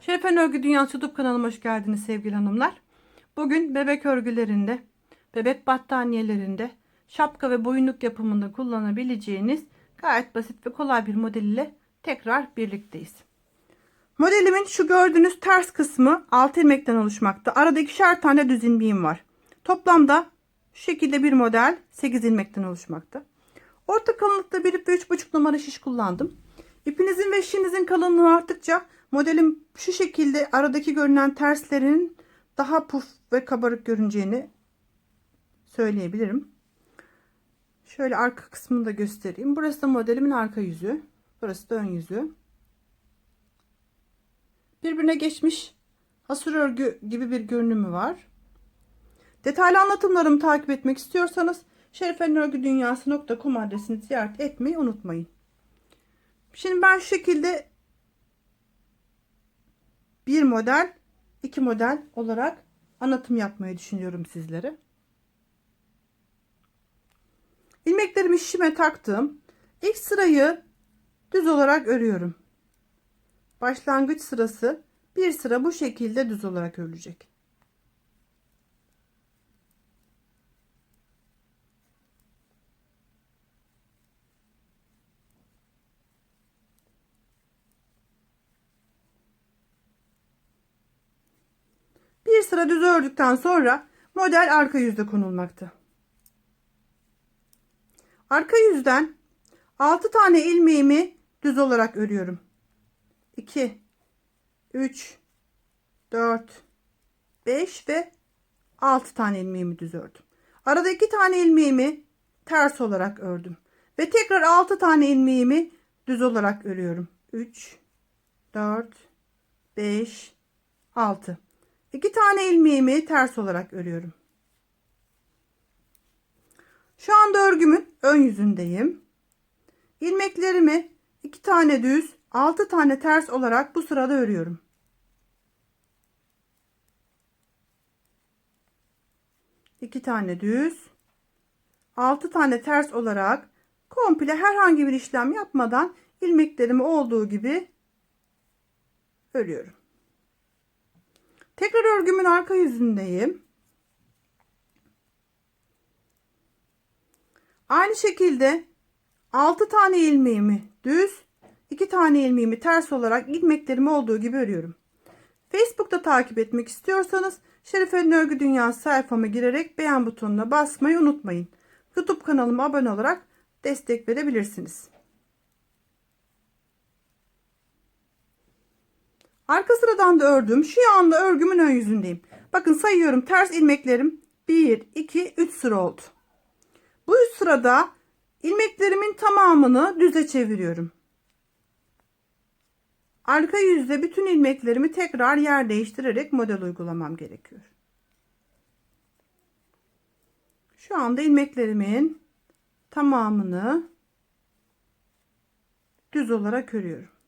Şerefen Örgü Dünyası YouTube kanalıma hoş geldiniz sevgili hanımlar. Bugün bebek örgülerinde, bebek battaniyelerinde, şapka ve boyunluk yapımında kullanabileceğiniz gayet basit ve kolay bir model ile tekrar birlikteyiz. Modelimin şu gördüğünüz ters kısmı 6 ilmekten oluşmakta. Arada ikişer tane düz ilmeğim var. Toplamda şu şekilde bir model 8 ilmekten oluşmakta. Orta kalınlıkta 1 ve 3,5 numara şiş kullandım. İpinizin ve şişinizin kalınlığı arttıkça modelin şu şekilde aradaki görünen terslerin daha puf ve kabarık görüneceğini söyleyebilirim. Şöyle arka kısmını da göstereyim. Burası da modelimin arka yüzü. Burası da ön yüzü. Birbirine geçmiş hasır örgü gibi bir görünümü var. Detaylı anlatımlarımı takip etmek istiyorsanız şerifenörgüdünyası.com adresini ziyaret etmeyi unutmayın. Şimdi ben şu şekilde bir model, iki model olarak anlatım yapmayı düşünüyorum sizlere. İlmeklerimi şişime taktım. İlk sırayı düz olarak örüyorum. Başlangıç sırası bir sıra bu şekilde düz olarak örülecek. Bir sıra düz ördükten sonra model arka yüzde konulmakta. Arka yüzden 6 tane ilmeğimi düz olarak örüyorum. 2 3 4 5 ve 6 tane ilmeğimi düz ördüm. Arada 2 tane ilmeğimi ters olarak ördüm. Ve tekrar 6 tane ilmeğimi düz olarak örüyorum. 3 4 5 6 2 tane ilmeğimi ters olarak örüyorum. Şu anda örgümün ön yüzündeyim. İlmeklerimi 2 tane düz, 6 tane ters olarak bu sırada örüyorum. İki tane düz, 6 tane ters olarak komple herhangi bir işlem yapmadan ilmeklerimi olduğu gibi örüyorum. Tekrar örgümün arka yüzündeyim. Aynı şekilde 6 tane ilmeğimi düz, 2 tane ilmeğimi ters olarak ilmeklerimi olduğu gibi örüyorum. Facebook'ta takip etmek istiyorsanız Şerife'nin Örgü Dünyası sayfama girerek beğen butonuna basmayı unutmayın. YouTube kanalıma abone olarak destek verebilirsiniz. Arka sıradan da ördüm. Şu anda örgümün ön yüzündeyim. Bakın sayıyorum ters ilmeklerim 1, 2, 3 sıra oldu. Bu üst sırada ilmeklerimin tamamını düze çeviriyorum. Arka yüzde bütün ilmeklerimi tekrar yer değiştirerek model uygulamam gerekiyor. Şu anda ilmeklerimin tamamını düz olarak örüyorum.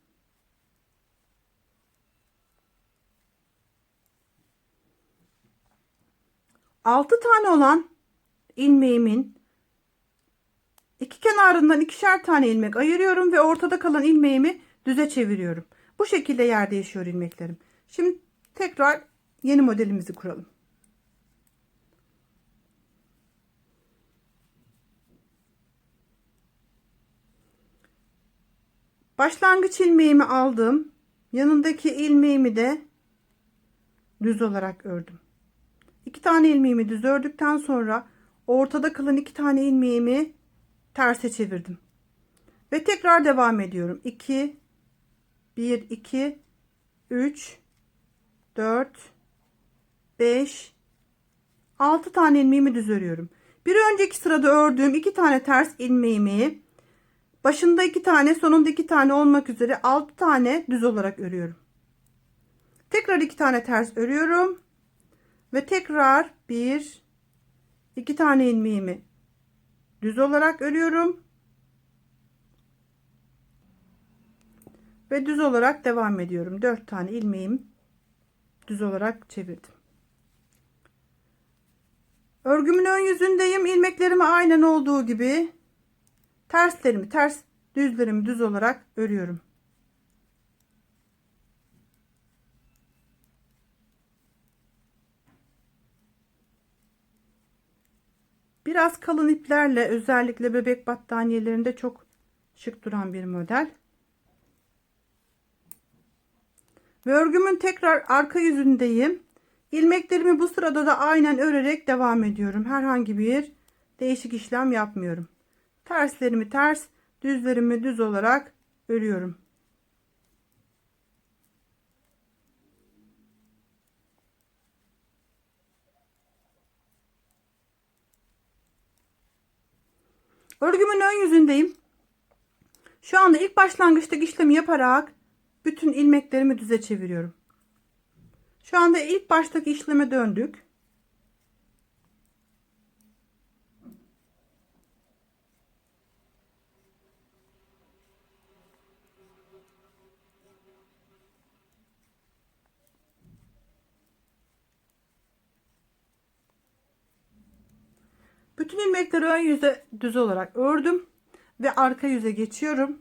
6 tane olan ilmeğimin iki kenarından ikişer tane ilmek ayırıyorum ve ortada kalan ilmeğimi düze çeviriyorum. Bu şekilde yer değişiyor ilmeklerim. Şimdi tekrar yeni modelimizi kuralım. Başlangıç ilmeğimi aldım. Yanındaki ilmeğimi de düz olarak ördüm. İki tane ilmeğimi düz ördükten sonra ortada kalan iki tane ilmeğimi terse çevirdim. Ve tekrar devam ediyorum. 2 1 2 3 4 5 6 tane ilmeğimi düz örüyorum. Bir önceki sırada ördüğüm iki tane ters ilmeğimi başında iki tane sonunda iki tane olmak üzere 6 tane düz olarak örüyorum. Tekrar iki tane ters örüyorum. Ve tekrar bir iki tane ilmeğimi düz olarak örüyorum. Ve düz olarak devam ediyorum. Dört tane ilmeğim düz olarak çevirdim. Örgümün ön yüzündeyim. İlmeklerimi aynen olduğu gibi terslerimi ters düzlerimi düz olarak örüyorum. Biraz kalın iplerle özellikle bebek battaniyelerinde çok şık duran bir model. Ve örgümün tekrar arka yüzündeyim. İlmeklerimi bu sırada da aynen örerek devam ediyorum. Herhangi bir değişik işlem yapmıyorum. Terslerimi ters, düzlerimi düz olarak örüyorum. Örgümün ön yüzündeyim. Şu anda ilk başlangıçtaki işlemi yaparak bütün ilmeklerimi düze çeviriyorum. Şu anda ilk baştaki işleme döndük. Bütün ilmekleri ön yüze düz olarak ördüm ve arka yüze geçiyorum.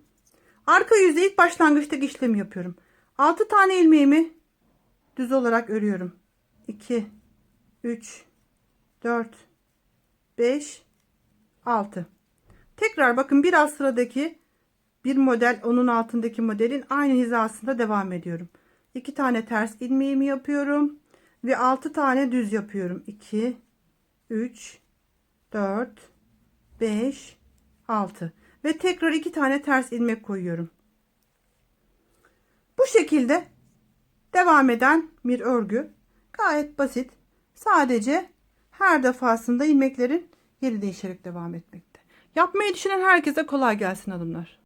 Arka yüzde ilk başlangıçtaki işlemi yapıyorum. 6 tane ilmeğimi düz olarak örüyorum. 2 3 4 5 6 Tekrar bakın biraz sıradaki bir model onun altındaki modelin aynı hizasında devam ediyorum. 2 tane ters ilmeğimi yapıyorum ve 6 tane düz yapıyorum. 2 3 4 5 6 ve tekrar 2 tane ters ilmek koyuyorum. Bu şekilde devam eden bir örgü. Gayet basit. Sadece her defasında ilmeklerin yeri değişerek devam etmekte. Yapmayı düşünen herkese kolay gelsin hanımlar.